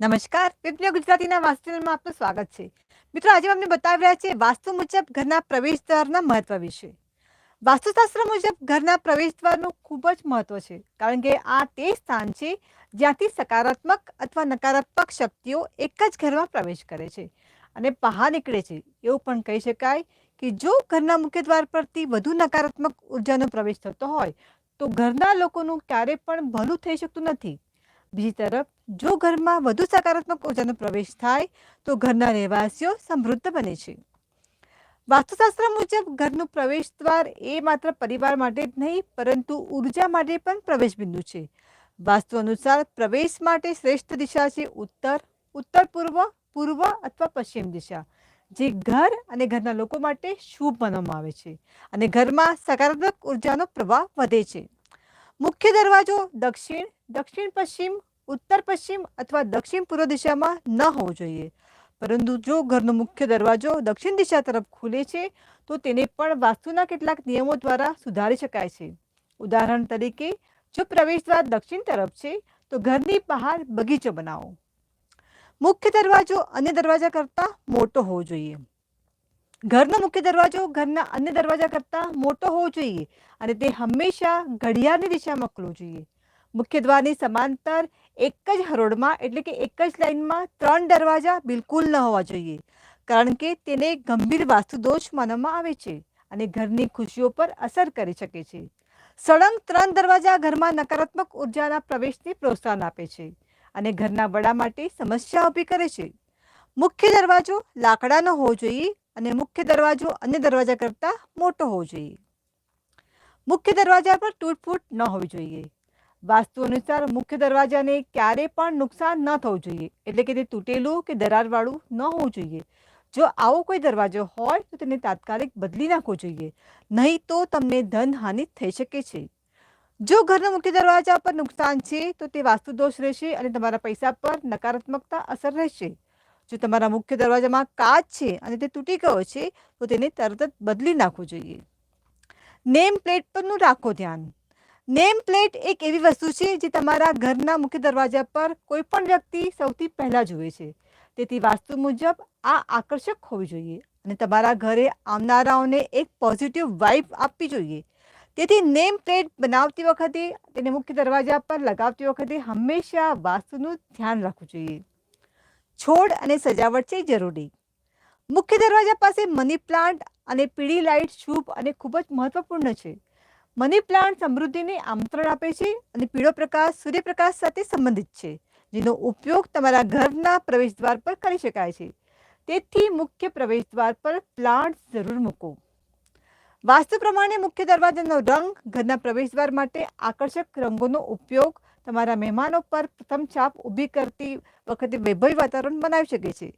નમસ્કાર. વિપ્લવ ગુજરાતીના વાસ્તુમાં આપનું સ્વાગત છે. મિત્રો, આજે અમને બતાવી રહ્યા છે વાસ્તુ મુજબ ઘરના પ્રવેશ દ્વારના મહત્વ વિશે. વાસ્તુશાસ્ત્ર મુજબ ઘરના પ્રવેશ દ્વારનું ખૂબ જ મહત્વ છે, કારણ કે આ તે સ્થાન છે જ્યાંથી સકારાત્મક અથવા નકારાત્મક શક્તિઓ એક જ ઘરમાં પ્રવેશ કરે છે અને બહાર નીકળે છે. એવું પણ કહી શકાય કે જો ઘરના મુખ્ય દ્વાર પરથી વધુ નકારાત્મક ઉર્જાનો પ્રવેશ થતો હોય, તો ઘરના લોકોનું ક્યારે પણ ભલું થઈ શકતું નથી. બીજી તરફ, જો ઘરમાં વધુ સકારાત્મક ઉર્જાનો પ્રવેશ થાય, તો ઘરના રહેવાસીઓ સમૃદ્ધ બને છે. વાસ્તુશાસ્ત્ર મુજબ, ઘરનું પ્રવેશ દ્વાર એ માત્ર પરિવાર માટે જ નહીં, પરંતુ ઊર્જા માટે પણ પ્રવેશ બિંદુ છે. વાસ્તુ અનુસાર, પ્રવેશ માટે શ્રેષ્ઠ દિશા છે ઉત્તર ઉત્તર પૂર્વ પૂર્વ અથવા પશ્ચિમ દિશા, જે ઘર અને ઘરના લોકો માટે શુભ માનવામાં આવે છે અને ઘરમાં સકારાત્મક ઉર્જાનો પ્રવાહ વધે છે. મુખ્ય દરવાજો દક્ષિણ દક્ષિણ પશ્ચિમ, ઉત્તર પશ્ચિમ અથવા દક્ષિણ પૂર્વ દિશામાં ન હોવો જોઈએ. પરંતુ જો ઘરનો મુખ્ય દરવાજો દક્ષિણ દિશા તરફ ખુલે છે, તો તેને પણ વાસ્તુના કેટલાક નિયમો દ્વારા સુધારી શકાય છે. ઉદાહરણ તરીકે, જો પ્રવેશ દ્વાર દક્ષિણ તરફ છે, તો ઘરની બહાર બગીચો બનાવો. મુખ્ય દરવાજો અન્ય દરવાજા કરતાં મોટો હોવો જોઈએ. ઘરનો મુખ્ય દરવાજો ઘરના અન્ય દરવાજા કરતાં મોટો હોવો જોઈએ અને તે હંમેશા ઘડિયાળની દિશામાં ખુલવો જોઈએ. મુખ્ય દ્વારની સમાંતર એક જ હરોળમાં, એટલે કે એક જ લાઇનમાં ત્રણ દરવાજા બિલકુલ ન હોવા જોઈએ, કારણ કે તેને ગંભીર વાસ્તુદોષ માનવામાં આવે છે અને ઘરની ખુશીઓ પર અસર કરી શકે છે. સળંગ ત્રણ દરવાજા ઘરમાં નકારાત્મક ઉર્જાના પ્રવેશને પ્રોત્સાહન આપે છે અને ઘરના વડા માટે સમસ્યા ઊભી કરે છે. મુખ્ય દરવાજો લાકડાનો હોવો જોઈએ અને મુખ્ય દરવાજો અન્ય દરવાજા કરતાં મોટો હોવો જોઈએ. મુખ્ય દરવાજા પર તૂટફૂટ ન હોવી જોઈએ. વાસ્તુ અનુસાર મુખ્ય દરવાજાને ક્યારે પણ નુકસાન ન થવું જોઈએ. એટલે કે તે તૂટેલું કે દરારવાળું ન હોવું જોઈએ. જો આવો કોઈ દરવાજો હોય તો તેને તાત્કાલિક બદલી નાખવો જોઈએ. નહીં તો તમને ધન હાનિ થઈ શકે છે. જો ઘરના મુખ્ય દરવાજા પર નુકસાન છે, તો તે વાસ્તુ દોષ રહેશે અને તમારા પૈસા પર નકારાત્મકતા અસર રહેશે. જો તમારા મુખ્ય દરવાજામાં કાચ છે અને તે તૂટી ગયો છે, તો તેને તરત જ બદલી નાખવું જોઈએ. નેમ પ્લેટ પરનું રાખો ધ્યાન. નેમ પ્લેટ એક એવી વસ્તુ છે જે તમારા ઘરના મુખ્ય દરવાજા પર કોઈ પણ વ્યક્તિ સૌથી પહેલાં જુએ છે. તેથી વાસ્તુ મુજબ આ આકર્ષક હોવી જોઈએ અને તમારા ઘરે આવનારાઓને એક પોઝિટિવ વાઇબ આપવી જોઈએ. તેથી નેમ પ્લેટ બનાવતી વખતે, તેને મુખ્ય દરવાજા પર લગાવતી વખતે હંમેશા વાસ્તુનું ધ્યાન રાખવું જોઈએ. છોડ અને સજાવટ છે જરૂરી. મુખ્ય દરવાજા પાસે મની પ્લાન્ટ અને પીળી લાઇટ શુભ અને ખૂબ જ મહત્વપૂર્ણ છે. મની પ્લાન્ટ સમૃદ્ધિને આમંત્રણ આપે છે અને પીળો પ્રકાશ, સૂર્યપ્રકાશ સાથે સંબંધિત છે, જેનો ઉપયોગ તમારા ઘરના પ્રવેશદ્વાર પર કરી શકાય છે. તેથી મુખ્ય પ્રવેશદ્વાર પર પ્લાન્ટ જરૂર મૂકો. વાસ્તુ પ્રમાણે મુખ્ય દરવાજાનો રંગ, ઘરના પ્રવેશદ્વાર માટે આકર્ષક રંગોનો ઉપયોગ તમારા મહેમાનો પર પ્રથમ છાપ ઊભી કરતી વખતે વૈભવી વાતાવરણ બનાવી શકે છે.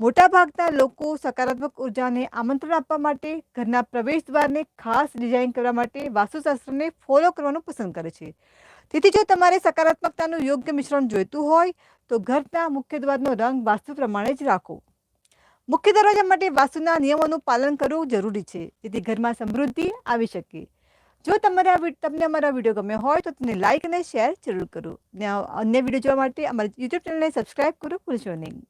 મોટાભાગના લોકો સકારાત્મક ઉર્જાને આમંત્રણ આપવા માટે, ઘરના પ્રવેશ દ્વારને ખાસ ડિઝાઇન કરવા માટે વાસ્તુશાસ્ત્રને ફોલો કરવાનું પસંદ કરે છે. તેથી જો તમારે સકારાત્મકતાનું યોગ્ય મિશ્રણ જોઈતું હોય, તો ઘરના મુખ્ય દ્વારનો રંગ વાસ્તુ પ્રમાણે જ રાખો. મુખ્ય દરવાજા માટે વાસ્તુના નિયમોનું પાલન કરવું જરૂરી છે, જેથી ઘરમાં સમૃદ્ધિ આવી શકે. જો તમારે તમને અમારા વીડિયો ગમ્યો હોય, તો તેને લાઇક અને શેર જરૂર કરો. અને અન્ય વીડિયો જોવા માટે અમારી યુટ્યુબ ચેનલને સબસ્ક્રાઈબ કરો ભૂલશો નહીં.